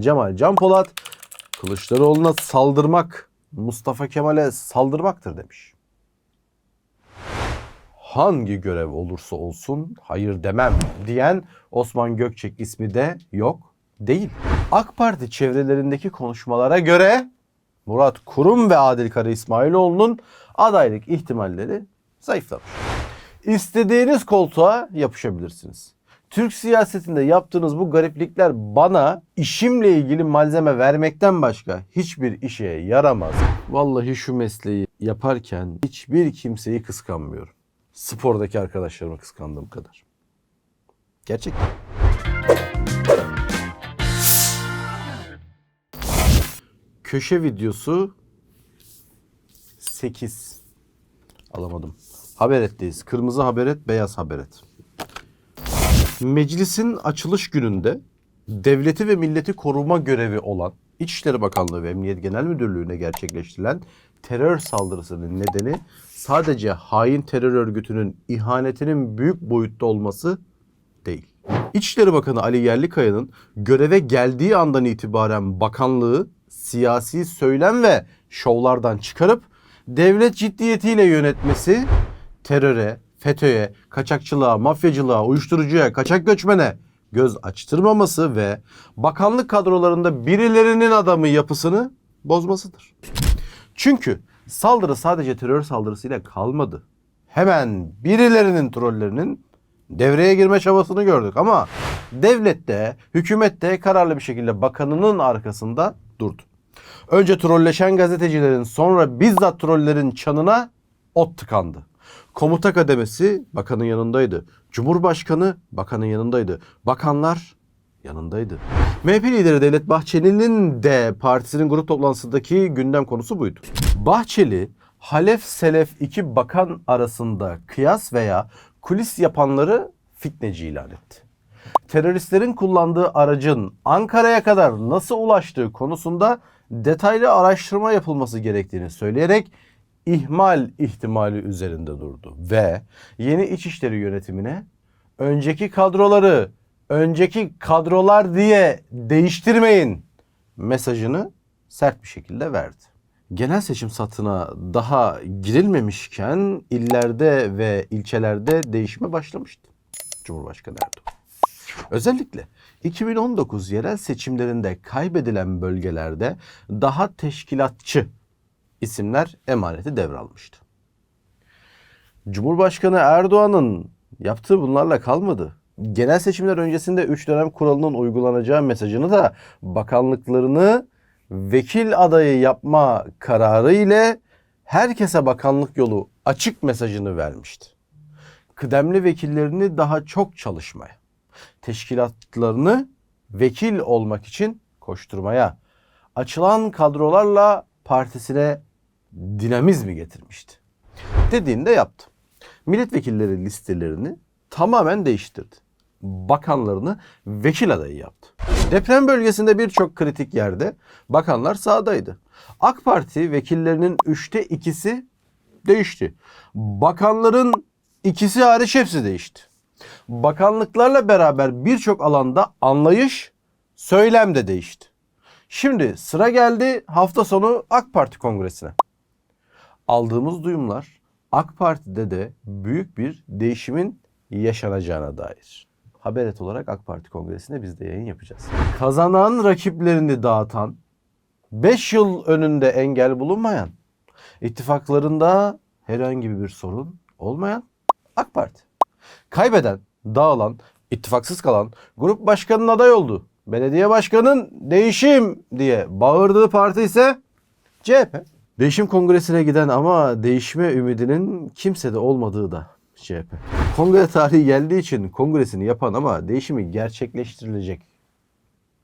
Cemal Can Polat Kılıçdaroğlu'na saldırmak Mustafa Kemal'e saldırmaktır demiş. Hangi görev olursa olsun hayır demem diyen Osman Gökçek ismi de yok değil. AK Parti çevrelerindeki konuşmalara göre Murat Kurum ve Adil Kara İsmailoğlu'nun adaylık ihtimalleri zayıflamış. İstediğiniz koltuğa yapışabilirsiniz. Türk siyasetinde yaptığınız bu gariplikler bana işimle ilgili malzeme vermekten başka hiçbir işe yaramaz. Vallahi şu mesleği yaparken hiçbir kimseyi kıskanmıyorum. Spordaki arkadaşlarımı kıskandığım kadar. Gerçekten. Köşe videosu 8. Alamadım. Haberet'teyiz. Kırmızı haberet, beyaz haberet. Meclisin açılış gününde devleti ve milleti koruma görevi olan İçişleri Bakanlığı ve Emniyet Genel Müdürlüğü'ne gerçekleştirilen terör saldırısının nedeni sadece hain terör örgütünün ihanetinin büyük boyutta olması değil. İçişleri Bakanı Ali Yerlikaya'nın göreve geldiği andan itibaren bakanlığı siyasi söylem ve şovlardan çıkarıp devlet ciddiyetiyle yönetmesi teröre, FETÖ'ye, kaçakçılığa, mafyacılığa, uyuşturucuya, kaçak göçmene göz açtırmaması ve bakanlık kadrolarında birilerinin adamı yapısını bozmasıdır. Çünkü saldırı sadece terör saldırısıyla kalmadı. Hemen birilerinin trollerinin devreye girme çabasını gördük ama devlet de hükümet de kararlı bir şekilde bakanının arkasında durdu. Önce trolleşen gazetecilerin sonra bizzat trollerin çanına ot tıkandı. Komuta kademesi bakanın yanındaydı. Cumhurbaşkanı bakanın yanındaydı. Bakanlar yanındaydı. MHP lideri Devlet Bahçeli'nin de partisinin grup toplantısındaki gündem konusu buydu. Bahçeli, Halef Selef iki bakan arasında kıyas veya kulis yapanları fitneci ilan etti. Teröristlerin kullandığı aracın Ankara'ya kadar nasıl ulaştığı konusunda detaylı araştırma yapılması gerektiğini söyleyerek ihmal ihtimali üzerinde durdu ve yeni İçişleri yönetimine önceki kadroları önceki kadrolar diye değiştirmeyin mesajını sert bir şekilde verdi. Genel seçim satına daha girilmemişken illerde ve ilçelerde değişime başlamıştı Cumhurbaşkanı Erdoğan. Özellikle 2019 yerel seçimlerinde kaybedilen bölgelerde daha teşkilatçı isimler emaneti devralmıştı. Cumhurbaşkanı Erdoğan'ın yaptığı bunlarla kalmadı. Genel seçimler öncesinde 3 dönem kuralının uygulanacağı mesajını da bakanlıklarını vekil adayı yapma kararı ile herkese bakanlık yolu açık mesajını vermişti. Kıdemli vekillerini daha çok çalışmaya, teşkilatlarını vekil olmak için koşturmaya, açılan kadrolarla partisine dinamizmi getirmişti. Dediğinde yaptı. Milletvekilleri listelerini tamamen değiştirdi. Bakanlarını vekil adayı yaptı. Deprem bölgesinde birçok kritik yerde bakanlar sağdaydı. AK Parti vekillerinin üçte ikisi değişti. Bakanların ikisi hariç hepsi değişti. Bakanlıklarla beraber birçok alanda anlayış, söylem de değişti. Şimdi sıra geldi hafta sonu AK Parti kongresine. Aldığımız duyumlar AK Parti'de de büyük bir değişimin yaşanacağına dair. Haberet olarak AK Parti kongresinde biz de yayın yapacağız. Kazanan rakiplerini dağıtan, 5 yıl önünde engel bulunmayan, ittifaklarında herhangi bir sorun olmayan AK Parti. Kaybeden, dağılan, ittifaksız kalan grup başkanının aday oldu. Belediye başkanının değişim diye bağırdığı parti ise CHP. Değişim kongresine giden ama değişme ümidinin kimsede olmadığı da CHP. Kongre tarihi geldiği için kongresini yapan ama değişimi gerçekleştirilecek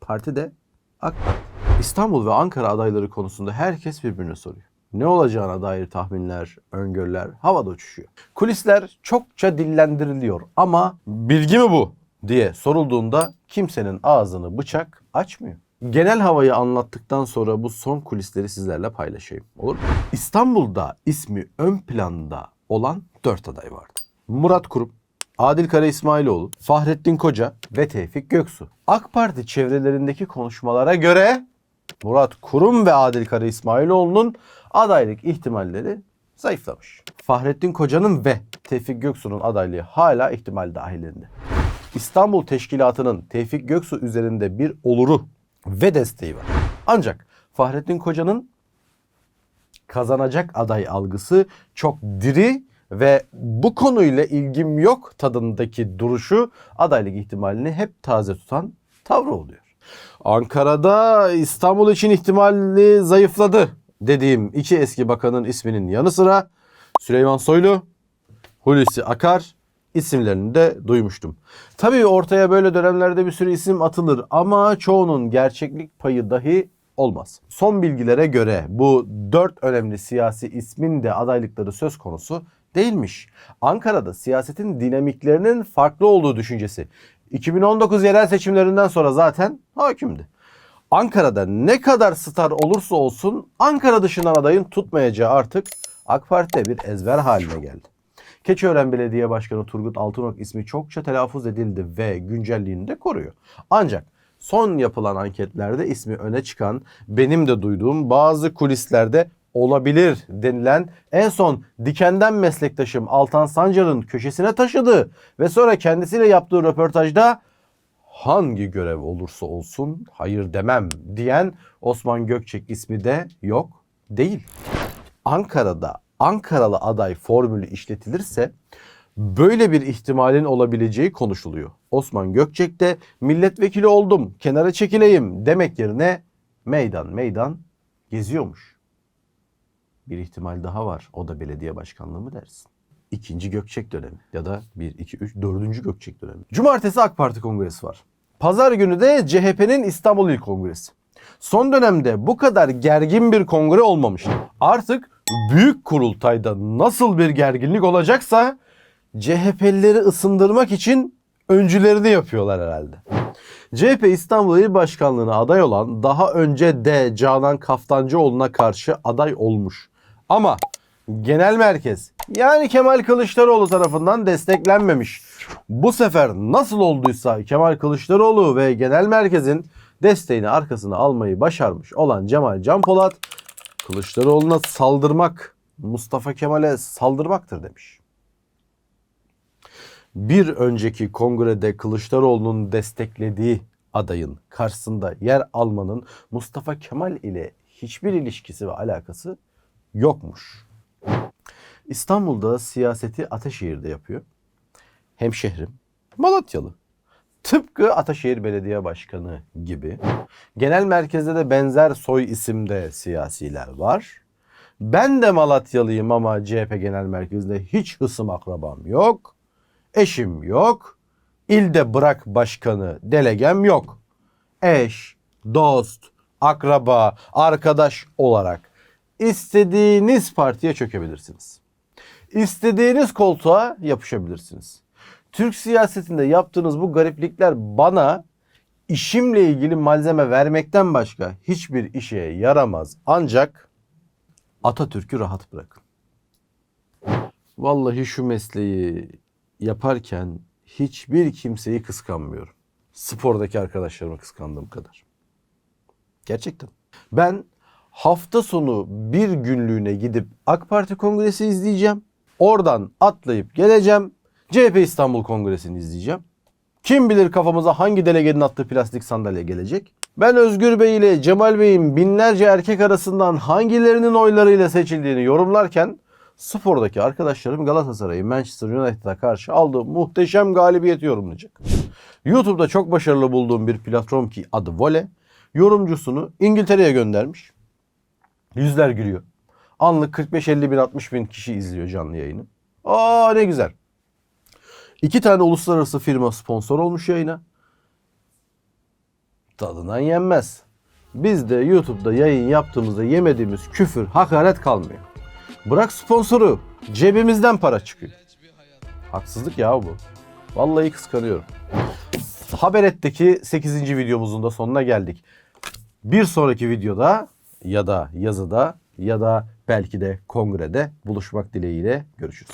parti de AK Parti. İstanbul ve Ankara adayları konusunda herkes birbirine soruyor. Ne olacağına dair tahminler, öngörüler havada uçuşuyor. Kulisler çokça dillendiriliyor ama bilgi mi bu diye sorulduğunda kimsenin ağzını bıçak açmıyor. Genel havayı anlattıktan sonra bu son kulisleri sizlerle paylaşayım. Olur mu? İstanbul'da ismi ön planda olan 4 aday vardı. Murat Kurum, Adil Kara İsmailoğlu, Fahrettin Koca ve Tevfik Göksu. AK Parti çevrelerindeki konuşmalara göre Murat Kurum ve Adil Kara İsmailoğlu'nun adaylık ihtimalleri zayıflamış. Fahrettin Koca'nın ve Tevfik Göksu'nun adaylığı hala ihtimal dahilinde. İstanbul Teşkilatı'nın Tevfik Göksu üzerinde bir oluru ve desteği var. Ancak Fahrettin Koca'nın kazanacak aday algısı çok diri ve bu konuyla ilgim yok tadındaki duruşu adaylık ihtimalini hep taze tutan tavrı oluyor. Ankara'da İstanbul için ihtimali zayıfladı dediğim iki eski bakanın isminin yanı sıra Süleyman Soylu, Hulusi Akar isimlerini de duymuştum. Tabii ortaya böyle dönemlerde bir sürü isim atılır ama çoğunun gerçeklik payı dahi olmaz. Son bilgilere göre bu dört önemli siyasi ismin de adaylıkları söz konusu değilmiş. Ankara'da siyasetin dinamiklerinin farklı olduğu düşüncesi 2019 yerel seçimlerinden sonra zaten hakimdi. Ankara'da ne kadar star olursa olsun Ankara dışından adayın tutmayacağı artık AK Parti'de bir ezber haline geldi. Keçiören Belediye Başkanı Turgut Altınok ismi çokça telaffuz edildi ve güncelliğini de koruyor. Ancak son yapılan anketlerde ismi öne çıkan, benim de duyduğum bazı kulislerde olabilir denilen en son Diken'den meslektaşım Altan Sancar'ın köşesine taşıdığı ve sonra kendisiyle yaptığı röportajda hangi görev olursa olsun hayır demem diyen Osman Gökçek ismi de yok değil. Ankara'da Ankaralı aday formülü işletilirse böyle bir ihtimalin olabileceği konuşuluyor. Osman Gökçek de milletvekili oldum, kenara çekileyim demek yerine meydan meydan geziyormuş. Bir ihtimal daha var. O da belediye başkanlığı mı dersin? İkinci Gökçek dönemi ya da 1, 2, 3, dördüncü Gökçek dönemi. Cumartesi AK Parti kongresi var. Pazar günü de CHP'nin İstanbul İl Kongresi. Son dönemde bu kadar gergin bir kongre olmamıştı. Artık büyük kurultayda nasıl bir gerginlik olacaksa CHP'lileri ısındırmak için öncülerini yapıyorlar herhalde. CHP İstanbul İl Başkanlığı'na aday olan daha önce de Canan Kaftancıoğlu'na karşı aday olmuş. Ama genel merkez yani Kemal Kılıçdaroğlu tarafından desteklenmemiş. Bu sefer nasıl olduysa Kemal Kılıçdaroğlu ve genel merkezin desteğini arkasına almayı başarmış olan Cemal Can Polat Kılıçdaroğlu'na saldırmak Mustafa Kemal'e saldırmaktır demiş. Bir önceki kongrede Kılıçdaroğlu'nun desteklediği adayın karşısında yer almanın Mustafa Kemal ile hiçbir ilişkisi ve alakası yokmuş. İstanbul'da siyaseti Ataşehir'de yapıyor. Hemşehrim Malatyalı. Tıpkı Ataşehir Belediye Başkanı gibi. Genel merkezde de benzer soy isimde siyasiler var. Ben de Malatyalıyım ama CHP Genel Merkezi'nde hiç hısım akrabam yok. Eşim yok. İlde bırak başkanı, delegem yok. Eş, dost, akraba, arkadaş olarak istediğiniz partiye çökebilirsiniz. İstediğiniz koltuğa yapışabilirsiniz. Türk siyasetinde yaptığınız bu gariplikler bana işimle ilgili malzeme vermekten başka hiçbir işe yaramaz. Ancak Atatürk'ü rahat bırakın. Vallahi şu mesleği yaparken hiçbir kimseyi kıskanmıyorum. Spordaki arkadaşlarımı kıskandığım kadar. Gerçekten. Ben hafta sonu bir günlüğüne gidip AK Parti kongresi izleyeceğim. Oradan atlayıp geleceğim. CHP İstanbul Kongresi'ni izleyeceğim. Kim bilir kafamıza hangi delegenin attığı plastik sandalye gelecek. Ben Özgür Bey ile Cemal Bey'in binlerce erkek arasından hangilerinin oylarıyla seçildiğini yorumlarken spordaki arkadaşlarım Galatasaray'ı Manchester United'a karşı aldığı muhteşem galibiyeti yorumlayacak. YouTube'da çok başarılı bulduğum bir platform ki adı Vole yorumcusunu İngiltere'ye göndermiş. Yüzler gülüyor. Anlık 45-50 bin 60 bin kişi izliyor canlı yayını. Aa ne güzel. İki tane uluslararası firma sponsor olmuş yayına. Tadından yenmez. Biz de YouTube'da yayın yaptığımızda yemediğimiz küfür, hakaret kalmıyor. Bırak sponsoru, cebimizden para çıkıyor. Haksızlık ya bu. Vallahi kıskanıyorum. Haberet'teki 8. videomuzun da sonuna geldik. Bir sonraki videoda ya da yazıda ya da belki de kongrede buluşmak dileğiyle görüşürüz.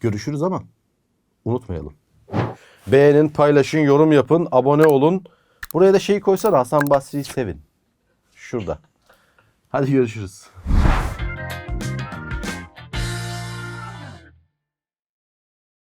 Görüşürüz ama unutmayalım. Beğenin, paylaşın, yorum yapın, abone olun. Buraya da şeyi koysana Hasan Basri'yi sevin. Şurada. Hadi görüşürüz.